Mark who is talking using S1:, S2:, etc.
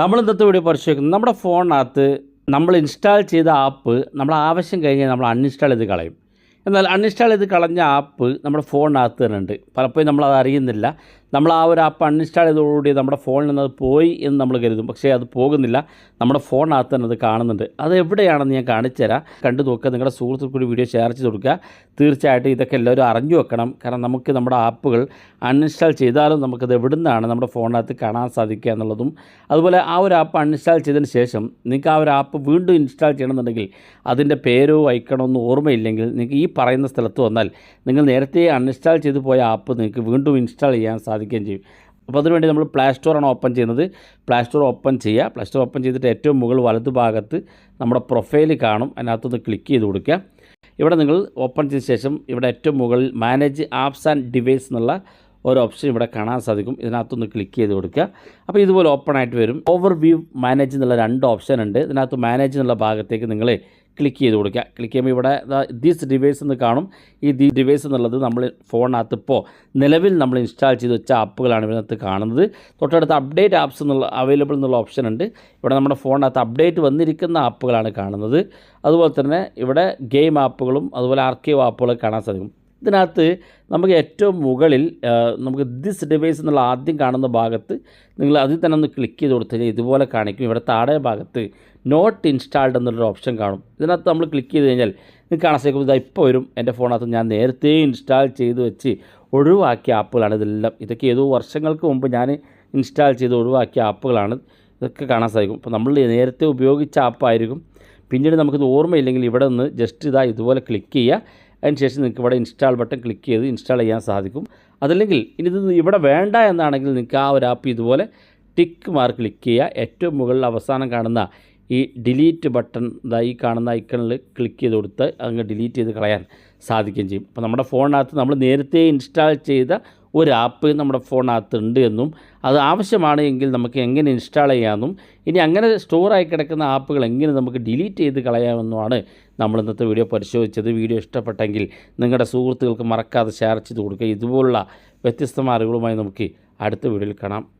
S1: നമ്മൾ ഇന്നത്തെ വീഡിയോ പരിശോധിക്കുന്നത് നമ്മുടെ ഫോണിനകത്ത് നമ്മൾ ഇൻസ്റ്റാൾ ചെയ്ത ആപ്പ് നമ്മൾ ആവശ്യം കഴിഞ്ഞാൽ നമ്മൾ അൺഇൻസ്റ്റാൾ ചെയ്ത് കളയും. എന്നാൽ അൺഇൻസ്റ്റാൾ ചെയ്ത് കളഞ്ഞ ആപ്പ് നമ്മുടെ ഫോണിനകത്ത് തന്നെ ഉണ്ട്. പലപ്പോഴും നമ്മളത് അറിയുന്നില്ല. നമ്മൾ ആ ഒരു ആപ്പ് അൺഇൻസ്റ്റാൾ ചെയ്തതോടുകൂടി നമ്മുടെ ഫോണിൽ നിന്ന് അത് പോയി എന്ന് നമ്മൾ കരുതും. പക്ഷേ അത് പോകുന്നില്ല. നമ്മുടെ ഫോണിനകത്ത് തന്നെ അത് കാണുന്നുണ്ട്. അത് എവിടെയാണെന്ന് ഞാൻ കാണിച്ചു തരാം. കണ്ടു നോക്കുക. നിങ്ങളുടെ സുഹൃത്തുക്കൾ കൂടി വീഡിയോ ഷെയർ ചെയ്ത് കൊടുക്കുക. തീർച്ചയായിട്ടും ഇതൊക്കെ എല്ലാവരും അറിഞ്ഞു വെക്കണം. കാരണം നമുക്ക് നമ്മുടെ ആപ്പുകൾ അൺഇൻസ്റ്റാൾ ചെയ്താലും നമുക്കത് എവിടെ നിന്നാണ് നമ്മുടെ ഫോണിനകത്ത് കാണാൻ സാധിക്കുക എന്നുള്ളതും അതുപോലെ ആ ഒരു ആപ്പ് അൺഇൻസ്റ്റാൾ ചെയ്തതിന് ശേഷം നിങ്ങൾക്ക് ആ ഒരു ആപ്പ് വീണ്ടും ഇൻസ്റ്റാൾ ചെയ്യണമെന്നുണ്ടെങ്കിൽ അതിന്റെ പേരോ ഐക്കണോ ഒന്നും ഓർമ്മയില്ലെങ്കിൽ നിങ്ങൾക്ക് ഈ പറയുന്ന സ്ഥലത്ത് വന്നാൽ നിങ്ങൾ നേരത്തെ അൺഇൻസ്റ്റാൾ ചെയ്ത് പോയ ആപ്പ് നിങ്ങൾക്ക് വീണ്ടും ഇൻസ്റ്റാൾ ചെയ്യാൻ സാധിക്കുകയും ചെയ്യും. അപ്പോൾ അതിനുവേണ്ടി നമ്മൾ പ്ലേ സ്റ്റോറാണ് ഓപ്പൺ ചെയ്യുന്നത്. പ്ലേ സ്റ്റോർ ഓപ്പൺ ചെയ്യുക. പ്ലേ സ്റ്റോർ ഓപ്പൺ ചെയ്തിട്ട് ഏറ്റവും മുകൾ വലതുഭാഗത്ത് നമ്മുടെ പ്രൊഫൈൽ കാണും. അതിനകത്തൊന്ന് ക്ലിക്ക് ചെയ്ത് കൊടുക്കുക. ഇവിടെ നിങ്ങൾ ഓപ്പൺ ചെയ്ത ശേഷം ഇവിടെ ഏറ്റവും മുകളിൽ മാനേജ് ആപ്സ് ആൻഡ് ഡിവൈസ് എന്നുള്ള ഒരു ഓപ്ഷൻ ഇവിടെ കാണാൻ സാധിക്കും. ഇതിനകത്തൊന്ന് ക്ലിക്ക് ചെയ്ത് കൊടുക്കുക. അപ്പോൾ ഇതുപോലെ ഓപ്പൺ ആയിട്ട് വരും. ഓവർ വ്യൂ മാനേജ് എന്നുള്ള രണ്ട് ഓപ്ഷൻ ഉണ്ട്. ഇതിനകത്ത് മാനേജ് എന്നുള്ള ഭാഗത്തേക്ക് നിങ്ങൾ ക്ലിക്ക് ചെയ്ത് കൊടുക്കുക. ക്ലിക്ക് ചെയ്യുമ്പോൾ ഇവിടെ ദിസ് ഡിവൈസ് എന്ന് കാണും. ഈ ദി ഡിവൈസ് എന്നുള്ളത് നമ്മൾ ഫോണിനകത്ത് ഇപ്പോൾ നിലവിൽ നമ്മൾ ഇൻസ്റ്റാൾ ചെയ്ത് വെച്ച ആപ്പുകളാണ് ഇതിനകത്ത് കാണുന്നത്. തൊട്ടടുത്ത് അപ്ഡേറ്റ് ആപ്സ് എന്നുള്ള അവൈലബിൾ എന്നുള്ള ഓപ്ഷൻ ഉണ്ട്. ഇവിടെ നമ്മുടെ ഫോണിനകത്ത് അപ്ഡേറ്റ് വന്നിരിക്കുന്ന ആപ്പുകളാണ് കാണുന്നത്. അതുപോലെ തന്നെ ഇവിടെ ഗെയിം ആപ്പുകളും അതുപോലെ ആർക്കൈവ് ആപ്പുകളൊക്കെ കാണാൻ സാധിക്കും. ഇതിനകത്ത് നമുക്ക് ഏറ്റവും മുകളിൽ നമുക്ക് ദിസ് ഡിവൈസ് എന്നുള്ള ആദ്യം കാണുന്ന ഭാഗത്ത് നിങ്ങൾ അതിൽ തന്നെ ഒന്ന് ക്ലിക്ക് ചെയ്ത് കൊടുത്തു ഇതുപോലെ കാണിക്കും. ഇവിടെ താഴെ ഭാഗത്ത് നോട്ട് ഇൻസ്റ്റാൾഡ് എന്നുള്ളൊരു ഓപ്ഷൻ കാണും. ഇതിനകത്ത് നമ്മൾ ക്ലിക്ക് ചെയ്ത് കഴിഞ്ഞാൽ നിങ്ങൾക്ക് കാണാൻ സാധിക്കും ഇതാ ഇപ്പോൾ വരും. എന്റെ ഫോണകത്ത് ഞാൻ നേരത്തെ ഇൻസ്റ്റാൾ ചെയ്ത് വെച്ച് ഒഴിവാക്കിയ ആപ്പുകളാണ് ഇതെല്ലാം. ഇതൊക്കെ ഏതോ വർഷങ്ങൾക്ക് മുമ്പ് ഞാൻ ഇൻസ്റ്റാൾ ചെയ്ത് ഒഴിവാക്കിയ ആപ്പുകളാണ്. ഇതൊക്കെ കാണാൻ സാധിക്കും. അപ്പോൾ നമ്മൾ നേരത്തെ ഉപയോഗിച്ച ആപ്പായിരിക്കും. പിന്നീട് നമുക്കിത് ഓർമ്മയില്ലെങ്കിൽ ഇവിടെ നിന്ന് ജസ്റ്റ് ഇതാ ഇതുപോലെ ക്ലിക്ക് ചെയ്യുക. അതിനുശേഷം നിങ്ങൾക്ക് ഇവിടെ ഇൻസ്റ്റാൾ ബട്ടൺ ക്ലിക്ക് ചെയ്ത് ഇൻസ്റ്റാൾ ചെയ്യാൻ സാധിക്കും. അതല്ലെങ്കിൽ ഇനി ഇത് ഇവിടെ വേണ്ട എന്നാണെങ്കിൽ നിങ്ങൾക്ക് ആ ഒരു ആപ്പ് ഇതുപോലെ ടിക്ക് മാർക്ക് ക്ലിക്ക് ചെയ്യുക. ഏറ്റവും മുകളിൽ അവസാനം കാണുന്ന ഈ ഡിലീറ്റ് ബട്ടൺ ഈ കാണുന്ന ഐക്കണിൽ ക്ലിക്ക് ചെയ്ത് കൊടുത്ത് അങ്ങ് ഡിലീറ്റ് ചെയ്ത് കളയാൻ സാധിക്കുകയും ചെയ്യും. അപ്പോൾ നമ്മുടെ ഫോണിനകത്ത് നമ്മൾ നേരത്തെ ഇൻസ്റ്റാൾ ചെയ്ത ഒരു ആപ്പ് നമ്മുടെ ഫോണിനകത്ത് ഉണ്ട് എന്നും അത് ആവശ്യമാണ് എങ്കിൽ നമുക്ക് എങ്ങനെ ഇൻസ്റ്റാൾ ചെയ്യാമെന്നും ഇനി അങ്ങനെ സ്റ്റോറായി കിടക്കുന്ന ആപ്പുകൾ എങ്ങനെ നമുക്ക് ഡിലീറ്റ് ചെയ്ത് കളയാമെന്നുമാണ് നമ്മൾ ഇന്നത്തെ വീഡിയോ പരിശോധിച്ചത്. വീഡിയോ ഇഷ്ടപ്പെട്ടെങ്കിൽ നിങ്ങളുടെ സുഹൃത്തുക്കൾക്ക് മറക്കാതെ ഷെയർ ചെയ്ത് കൊടുക്കുക. ഇതുപോലുള്ള വ്യത്യസ്തമായ അറിവുകളുമായി നമുക്ക് അടുത്ത വീഡിയോയിൽ കാണാം.